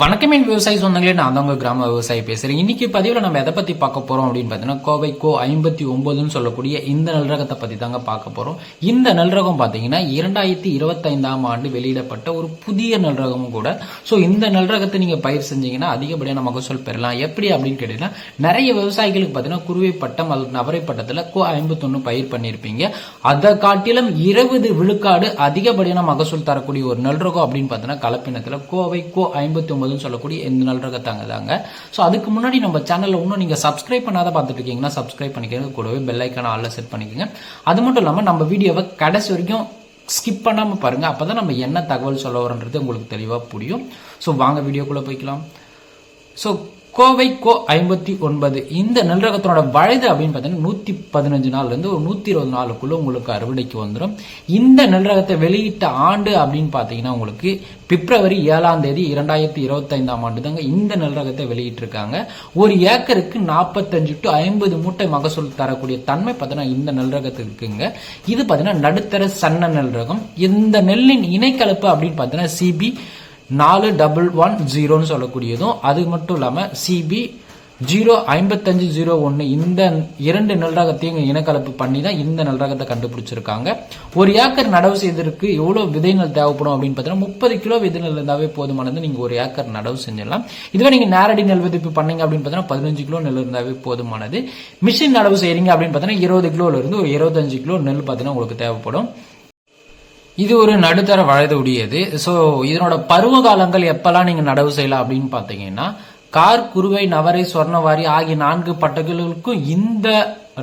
வணக்கம் என் விவசாய சொந்தங்களே நான் தான் உங்க கிராம விவசாயி பேசுறேன். இன்னைக்கு பதிவில் நம்ம எதை பத்தி பார்க்க போறோம் அப்படின்னு பார்த்தீங்கன்னா கோவை கோ ஐம்பத்தி ஒன்பதுன்னு சொல்லக்கூடிய இந்த நல்ரகத்தை ரகத்தை பத்தி தாங்க பார்க்க போறோம். இந்த நல்ரகம் பார்த்தீங்கன்னா இரண்டாயிரத்தி இருபத்தைந்தாம் ஆண்டு வெளியிடப்பட்ட ஒரு புதிய நல்ரகமும் கூட. ஸோ இந்த நல்ரகத்தை ரகத்தை நீங்க பயிர் செஞ்சீங்கன்னா அதிகப்படியான மகசூல் பெறலாம். எப்படி அப்படின்னு கேட்டீங்கன்னா நிறைய விவசாயிகளுக்கு பார்த்தீங்கன்னா குருவை பட்டம் அல்லது நவரை பட்டத்தில் கோ ஐம்பத்தொன்னு பயிர் பண்ணியிருப்பீங்க. அதை காட்டிலும் இருபது விழுக்காடு அதிகப்படியான மகசூல் தரக்கூடிய ஒரு நல்ரகம் அப்படின்னு பார்த்தீங்கன்னா கலப்பினத்தில் கோவை கோ ஐம்பத்தி ஒன்பதுன்னு சொல்லக்கூடிய இந்த நாள் ரகத்தாங்க தாங்க ஸோ அதுக்கு முன்னாடி நம்ம சேனலில் இன்னும் நீங்கள் சப்ஸ்கிரைப் பண்ணாத பார்த்துட்டு இருக்கீங்கன்னா சப்ஸ்கிரைப் பண்ணிக்கோங்க. கூடவே பெல் ஐக்கான ஆல்ல செட் பண்ணிக்கோங்க. அது மட்டும் இல்லாமல் நம்ம வீடியோவை கடைசி வரைக்கும் ஸ்கிப் பண்ணாமல் பாருங்க. அப்பதான் நம்ம என்ன தகவல் சொல்ல வரோன்றது உங்களுக்கு தெளிவாக புரியும். ஸோ வாங்க வீடியோக்குள்ளே போய்க்கலாம். ஸோ கோவை கோ ஐம்பத்தி ஒன்பது. இந்த நெல் ரகத்தோட வயது அப்படின்னு பார்த்தீங்கன்னா நூற்றி பதினஞ்சு நாள்லேருந்து ஒரு நூற்றி இருபது நாளுக்குள்ள உங்களுக்கு அறுவடைக்கு வந்துடும். இந்த நெல் ரகத்தை வெளியிட்ட ஆண்டு அப்படின்னு பார்த்தீங்கன்னா உங்களுக்கு பிப்ரவரி ஏழாம் தேதி இரண்டாயிரத்தி இருபத்தைந்தாம் ஆண்டு தாங்க இந்த நெல் ரகத்தை வெளியிட்டிருக்காங்க. ஒரு ஏக்கருக்கு நாற்பத்தஞ்சு டு ஐம்பது மூட்டை மகசூல் தரக்கூடிய தன்மை பார்த்தீங்கன்னா இந்த நெல் ரகத்துக்கு இருக்குங்க. இது பார்த்தீங்கன்னா நடுத்தர சன்ன நெல் ரகம் இந்த நெல்லின் இணைக்கலப்பு அப்படின்னு பார்த்தீங்கன்னா சிபி நாலு டபுள் ஒன் ஜீரோன்னு சொல்லக்கூடியதும் அது மட்டும் இல்லாமல் சிபி ஜீரோ ஐம்பத்தஞ்சு ஜீரோ ஒன்று இந்த இரண்டு நல்ரகத்தையும் இனக்கலப்பு பண்ணி தான் இந்த நெல் ரகத்தை கண்டுபிடிச்சிருக்காங்க. ஒரு ஏக்கர் நடவு செய்வதற்கு எவ்வளோ விதைநெல் தேவைப்படும் அப்படின்னு பார்த்தீங்கன்னா முப்பது கிலோ விதை நெல் இருந்தாவே போதுமானது. நீங்கள் ஒரு ஏக்கர் நடவு செஞ்சிடலாம். இதுவே நீங்கள் நேரடி நெல் விதைப்பு பண்ணீங்க அப்படின்னு பார்த்தீங்கன்னா பதினஞ்சு கிலோ நெல் இருந்தாவே போதுமானது. மிஷின் நடவு செய்கிறீங்க அப்படின்னு பார்த்தீங்கன்னா இருபது கிலோலேருந்து ஒரு இருபத்தஞ்சு கிலோ நெல் பார்த்தீங்கன்னா உங்களுக்கு தேவைப்படும். இது ஒரு நடுத்தர வயது உடையது ஸோ இதனோட பருவ காலங்கள் எப்பெல்லாம் நீங்க நடவு செய்யலாம் அப்படின்னு பார்த்தீங்கன்னா கார் குருவை நவரை சொர்ணவாரி ஆகிய நான்கு பட்டகளுக்கும் இந்த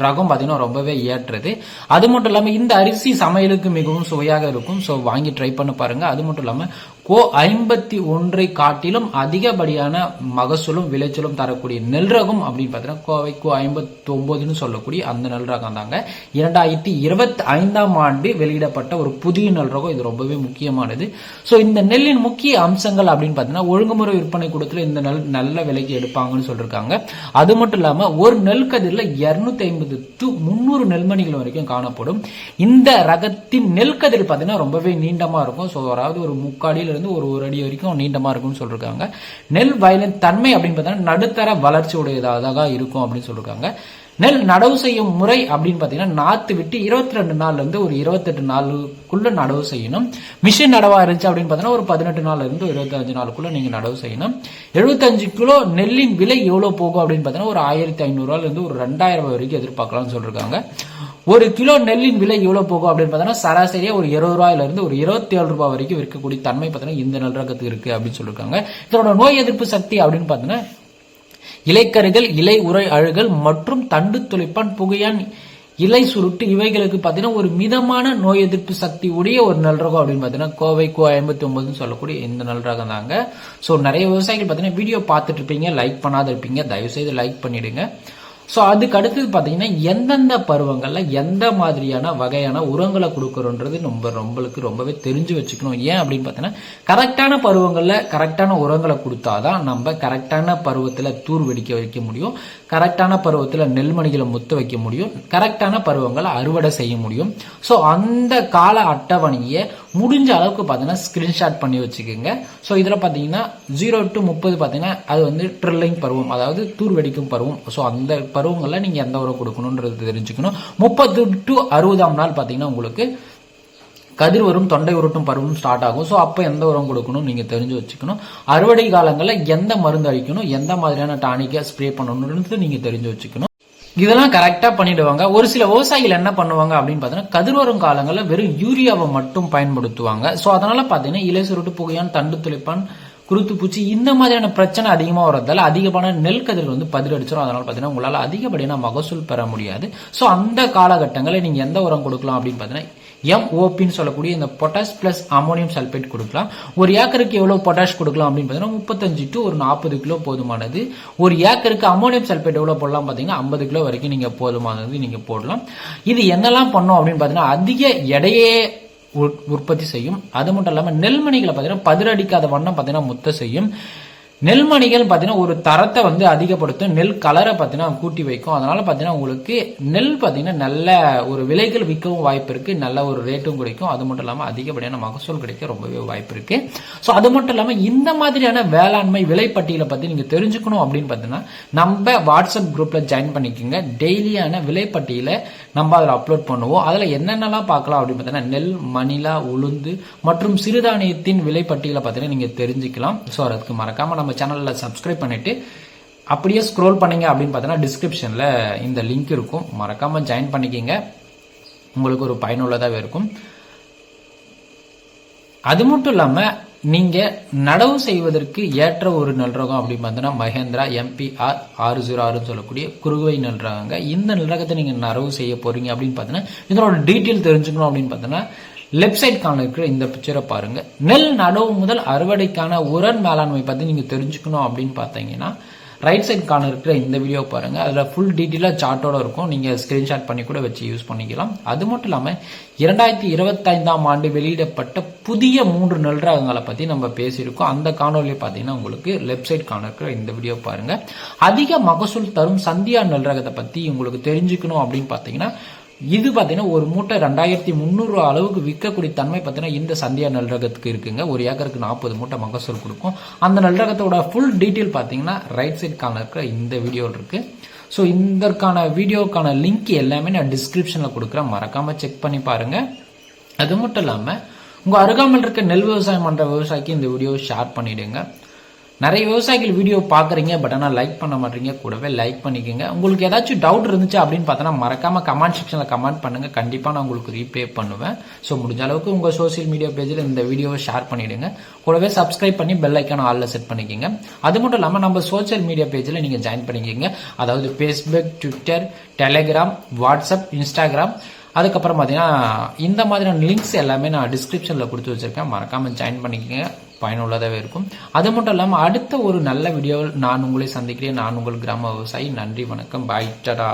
ரகம் பார்த்தீங்கன்னா ரொம்பவே ஏற்றது. அது மட்டும் இல்லாமல் இந்த அரிசி சமையலுக்கு மிகவும் சுவையாக இருக்கும். ஸோ வாங்கி ட்ரை பண்ணி பாருங்க. அது மட்டும் இல்லாமல் கோ ஐம்பத்தி ஒன்றை காட்டிலும் அதிகப்படியான மகசூலும் விளைச்சலும் தரக்கூடிய நெல் ரகம் அப்படின்னு பார்த்தீங்கன்னா கோவை கோ ஐம்பத்தி ஒன்பதுன்னு சொல்லக்கூடிய அந்த நெல் ரகம் தாங்க. இரண்டாயிரத்தி இருபத்தி ஐந்தாம் ஆண்டு வெளியிடப்பட்ட ஒரு புதிய நெல் ரகம் இது ரொம்பவே முக்கியமானது. ஸோ இந்த நெல்லின் முக்கிய அம்சங்கள் அப்படின்னு பார்த்தீங்கன்னா ஒழுங்குமுறை விற்பனை கூடத்தில் இந்த நெல் நல்ல விலைக்கு எடுப்பாங்கன்னு சொல்லியிருக்காங்க அது மட்டும் இல்லாமல் ஒரு நெல் கதிரில் இரநூத்தி ஐம்பது டு முந்நூறு நெல்மணிகள் வரைக்கும் காணப்படும். இந்த ரகத்தின் நெல் கதிர் பார்த்தீங்கன்னா ரொம்பவே நீண்டமாக இருக்கும். ஸோ அதாவது ஒரு முக்காடியில் இருந்து ஒரு ஒரு அடி வரைக்கும் நீண்டமாக இருக்கும்னு சொல்லியிருக்காங்க நெல் வயலின் தன்மை அப்படின்னு பார்த்தீங்கன்னா நடுத்தர வளர்ச்சி உடையதாக இருக்கும் அப்படின்னு சொல்லியிருக்காங்க நெல் நடவு செய்யும் முறை அப்படின்னு பார்த்தீங்கன்னா நாற்று விட்டு இருபத்தி ரெண்டு நாள்ல இருந்து ஒரு இருபத்தெட்டு நாளுக்குள்ள நடவு செய்யணும். மிஷின் நடவா இருந்துச்சு அப்படின்னு பார்த்தீங்கன்னா ஒரு பதினெட்டு நாள்ல இருந்து இருபத்தஞ்சு நாளுக்குள்ள நீங்கள் நடவு செய்யணும். எழுபத்தஞ்சு கிலோ நெல்லின் விலை எவ்வளோ போகும் அப்படின்னு பார்த்தீங்கன்னா ஒரு ஆயிரத்தி ஐநூறுரூவாலேருந்து ஒரு ரெண்டாயிரம் ரூபாய் வரைக்கும் எதிர்பார்க்கலாம்னு சொல்லியிருக்காங்க ஒரு கிலோ நெல்லின் விலை எவ்வளவு போகும் அப்படின்னு பார்த்தோன்னா சராசரியா ஒரு இருபது ரூபாயில இருந்து ஒரு இருபத்தி ஏழு ரூபாய் வரைக்கும் இருக்கக்கூடிய தன்மை பார்த்தீங்கன்னா இந்த நெல் ரகத்துக்கு இருக்கு அப்படின்னு சொல்லியிருக்காங்க இதனோட நோய் எதிர்ப்பு சக்தி அப்படின்னு பார்த்தீங்கன்னா இலைக்கருகள் இலை உரை அழுகல் மற்றும் தண்டு துளைப்பான் புகையான் இலை சுருட்டு இவைகளுக்கு பார்த்தீங்கன்னா ஒரு மிதமான நோய் எதிர்ப்பு சக்தி உடைய ஒரு நல்ரகம் அப்படின்னு பார்த்தீங்கன்னா கோவை கோ ஐம்பத்தி ஒன்பதுன்னு சொல்லக்கூடிய இந்த நல்ரகம் தாங்க. ஸோ நிறைய விவசாயிகள் பார்த்தீங்கன்னா வீடியோ பார்த்துட்டு இருப்பீங்க லைக் பண்ணாத இருப்பீங்க. தயவு செய்து லைக் பண்ணிடுங்க. ஸோ அதுக்கு அடுத்தது பார்த்தீங்கன்னா எந்தெந்த பருவங்களில் எந்த மாதிரியான வகையான உரங்களை கொடுக்குறோன்றது நம்ம நம்மளுக்கு ரொம்பவே தெரிஞ்சு வச்சுக்கணும். ஏன் அப்படின்னு பார்த்தீங்கன்னா கரெக்டான பருவங்களில் கரெக்டான உரங்களை கொடுத்தாதான் நம்ம கரெக்டான பருவத்தில் தூர் வெடிக்க வைக்க முடியும். கரெக்டான பருவத்தில் நெல்மணிகளை முத்து வைக்க முடியும். கரெக்டான பருவங்களை அறுவடை செய்ய முடியும். ஸோ அந்த கால அட்டவணையை முடிஞ்ச அளவுக்கு பார்த்தீங்கன்னா ஸ்கிரீன்ஷாட் பண்ணி வச்சுக்கோங்க. ஸோ இதில் பார்த்தீங்கன்னா ஜீரோ டு முப்பது பார்த்தீங்கன்னா அது வந்து ட்ரில்லிங் பருவம் அதாவது தூர் வெடிக்கும் பருவம். ஸோ அந்த பருவங்களில் நீங்கள் எந்த உரம் கொடுக்கணுன்றது தெரிஞ்சுக்கணும். முப்பது டு அறுபதாம் நாள் பார்த்தீங்கன்னா உங்களுக்கு கதிர் வரும் தொண்டை உருட்டும் பருவம் ஸ்டார்ட் ஆகும். ஸோ அப்போ எந்த உரம் கொடுக்கணும்? நீங்கள் தெரிஞ்சு வச்சுக்கணும். அறுவடை காலங்களில் எந்த மருந்து அடிக்கணும் எந்த மாதிரியான டானிக்கை ஸ்ப்ரே பண்ணணுன்றது நீங்கள் தெரிஞ்சு வச்சுக்கணும். இதெல்லாம் கரெக்டாக பண்ணிடுவாங்க. ஒரு சில விவசாயிகள் என்ன பண்ணுவாங்க அப்படின்னு பார்த்தீங்கன்னா கதிர்வரும் காலங்களில் வெறும் யூரியாவை மட்டும் பயன்படுத்துவாங்க. ஸோ அதனால பார்த்தீங்கன்னா இலை சுருட்டு புகையான் தண்டு துளிப்பான் குருத்து பூச்சி இந்த மாதிரியான பிரச்சனை அதிகமாக வரதால அதிகமான நெல் கதிர்கள் வந்து பதிலடிச்சிடும் அதனால பார்த்தீங்கன்னா உங்களால் அதிகப்படியான மகசூல் பெற முடியாது. ஸோ அந்த காலகட்டங்களில் நீங்கள் எந்த உரம் கொடுக்கலாம் அப்படின்னு பார்த்தீங்கன்னா எம்ஓபின்னு சொல்லக்கூடிய இந்த பொட்டாஷ் பிளஸ் அமோனியம் சல்பேட் கொடுக்கலாம். ஒரு ஏக்கருக்கு எவ்வளோ பொட்டாஷ் கொடுக்கலாம் அப்படின்னு பார்த்தீங்கன்னா முப்பத்தஞ்சு டு ஒரு நாற்பது கிலோ போதுமானது. ஒரு ஏக்கருக்கு அமோனியம் சல்பேட் எவ்வளோ போடலாம் பார்த்தீங்கன்னா ஐம்பது கிலோ வரைக்கும் நீங்கள் போதுமானது நீங்கள் போடலாம். இது என்னெல்லாம் பண்ணோம் அப்படின்னு பார்த்தீங்கன்னா அதிக எடையே உற்பத்தி செய்யும். அது மட்டும் இல்லாமல் நெல்மணிகளை பார்த்தீங்கன்னா பதிரடிக்காத வண்ணம் பார்த்தீங்கன்னா முத்த செய்யும். நெல்மணிகள் பார்த்தீங்கன்னா ஒரு தரத்தை வந்து அதிகப்படுத்தும். நெல் கலரை பார்த்தீங்கன்னா கூட்டி வைக்கும். அதனால பார்த்தீங்கன்னா உங்களுக்கு நெல் பார்த்தீங்கன்னா நல்ல ஒரு விலைகள் விற்கவும் வாய்ப்பு இருக்கு. நல்ல ஒரு ரேட்டும் கிடைக்கும். அது மட்டும் இல்லாமல் அதிகப்படியான மகசூல் கிடைக்க ரொம்பவே வாய்ப்பு இருக்கு. ஸோ அது மட்டும் இல்லாமல் இந்த மாதிரியான வேளாண்மை விலைப்பட்டியலை பற்றி நீங்கள் தெரிஞ்சுக்கணும் அப்படின்னு பார்த்தீங்கன்னா நம்ம வாட்ஸ்அப் குரூப்பில் ஜாயின் பண்ணிக்கோங்க. டெய்லியான விலைப்பட்டியலை நம்ம அதில் அப்லோட் பண்ணுவோம். அதில் என்னென்னலாம் பார்க்கலாம் அப்படின்னு பார்த்தீங்கன்னா நெல் மணிலா உளுந்து மற்றும் சிறுதானியத்தின் விலைப்பட்டியலை பார்த்தீங்கன்னா நீங்கள் தெரிஞ்சுக்கலாம். ஸோ அதுக்கு மறக்காமல் நம்ம சேனலில் சப்ஸ்கிரைப் பண்ணிட்டு அப்படியே ஸ்க்ரோல் பண்ணிங்க அப்படின்னு பார்த்தீங்கன்னா டிஸ்கிரிப்ஷனில் இந்த லிங்க் இருக்கும். மறக்காமல் ஜாயின் பண்ணிக்கிங்க. உங்களுக்கு ஒரு பயனுள்ளதாகவே இருக்கும். அது மட்டும் இல்லாமல் நீங்கள் நடவு செய்வதற்கு ஏற்ற ஒரு நெல் ரகம் அப்படின்னு பார்த்தீங்கன்னா மகேந்திரா எம்பிஆர் ஆறு ஜீரோ ஆறுன்னு சொல்லக்கூடிய குறுகுவை நெல் ரகங்க இந்த நெல் ரகத்தை நீங்கள் நடவு செய்ய போறீங்க அப்படின்னு பார்த்தீங்கன்னா இதனோட டீட்டெயில் தெரிஞ்சுக்கணும் அப்படின்னு பார்த்தீங்கன்னா லெஃப்ட் சைட் காண இருக்கிற இந்த பிக்சரை பாருங்க. நெல் நடவு முதல் அறுவடைக்கான உரன் மேலாண்மை பற்றி நீங்கள் தெரிஞ்சுக்கணும் அப்படின்னு பார்த்தீங்கன்னா ரைட் சைட் காண இருக்கிற இந்த வீடியோ பாருங்க. அதில் ஃபுல் டீட்டெயிலாக சார்ட்டோட இருக்கும். நீங்கள் ஸ்கிரீன்ஷாட் பண்ணி கூட வச்சு யூஸ் பண்ணிக்கலாம். அது மட்டும் இல்லாமல் இரண்டாயிரத்தி இருபத்தைந்தாம் ஆண்டு வெளியிடப்பட்ட புதிய மூன்று நெல் ரகங்களை பற்றி நம்ம பேசியிருக்கோம். அந்த காணொலியை பார்த்தீங்கன்னா உங்களுக்கு லெஃப்ட் சைட் காண இருக்கிற இந்த வீடியோ பாருங்க. அதிக மகசூல் தரும் சந்தியா நெல் ரகத்தை பற்றி உங்களுக்கு தெரிஞ்சுக்கணும் அப்படின்னு பார்த்தீங்கன்னா இது பார்த்தீங்கன்னா ஒரு மூட்டை ரெண்டாயிரத்தி முந்நூறு அளவுக்கு விற்கக்கூடிய தன்மை பார்த்தீங்கன்னா இந்த சந்தியா நெல் ரகத்துக்கு இருக்குங்க. ஒரு ஏக்கருக்கு நாற்பது மூட்டை மகசூல் கொடுக்கும். அந்த நெல் ரகத்தோட ஃபுல் டீட்டெயில் பார்த்தீங்கன்னா ரைட் சைட் காண இருக்கிற இந்த வீடியோவில் இருக்கு. ஸோ இதற்கான வீடியோக்கான லிங்க் எல்லாமே நான் டிஸ்கிரிப்ஷனில் கொடுக்குறேன். மறக்காமல் செக் பண்ணி பாருங்கள் அது மட்டும் இல்லாமல் உங்கள் அருகாமல் இருக்க நெல் விவசாயம் பண்ணுற விவசாயிக்கு இந்த வீடியோ ஷேர் பண்ணிவிடுங்க நிறைய விவசாயிகள் வீடியோ பார்க்குறீங்க பட் ஆனால் லைக் பண்ண மாட்டீங்க. கூடவே லைக் பண்ணிக்கோங்க. உங்களுக்கு ஏதாச்சும் டவுட் இருந்துச்சு அப்படின்னு பார்த்தோன்னா மறக்காம கமெண்ட் செக்ஷனில் கமெண்ட் பண்ணுங்கள் கண்டிப்பாக நான் உங்களுக்கு ரீப்ளே பண்ணுவேன். ஸோ முடிஞ்ச அளவுக்கு உங்கள் சோஷியல் மீடியா பேஜில் இந்த வீடியோவை ஷேர் பண்ணிவிடுங்க கூடவே சப்ஸ்கிரைப் பண்ணி பெல் ஐக்கான ஆளில் செட் பண்ணிக்கோங்க. அது மட்டும் இல்லாமல் நம்ம சோஷியல் மீடியா பேஜில் நீங்கள் ஜாயின் பண்ணிக்கோங்க. அதாவது Facebook Twitter Telegram WhatsApp Instagram அதுக்கப்புறம் பார்த்தீங்கன்னா இந்த மாதிரியான லிங்க்ஸ் எல்லாமே நான் டிஸ்கிரிப்ஷனில் கொடுத்து வச்சுருக்கேன். மறக்காமல் ஜாயின் பண்ணிக்கோங்க. பயனுள்ளதாக இருக்கும். அது மட்டும் இல்லாமல் அடுத்த ஒரு நல்ல வீடியோவில் நான் உங்களை சந்திக்கிறேன். நான் உங்கள் கிராம விவசாயி. நன்றி வணக்கம். பாய் டடா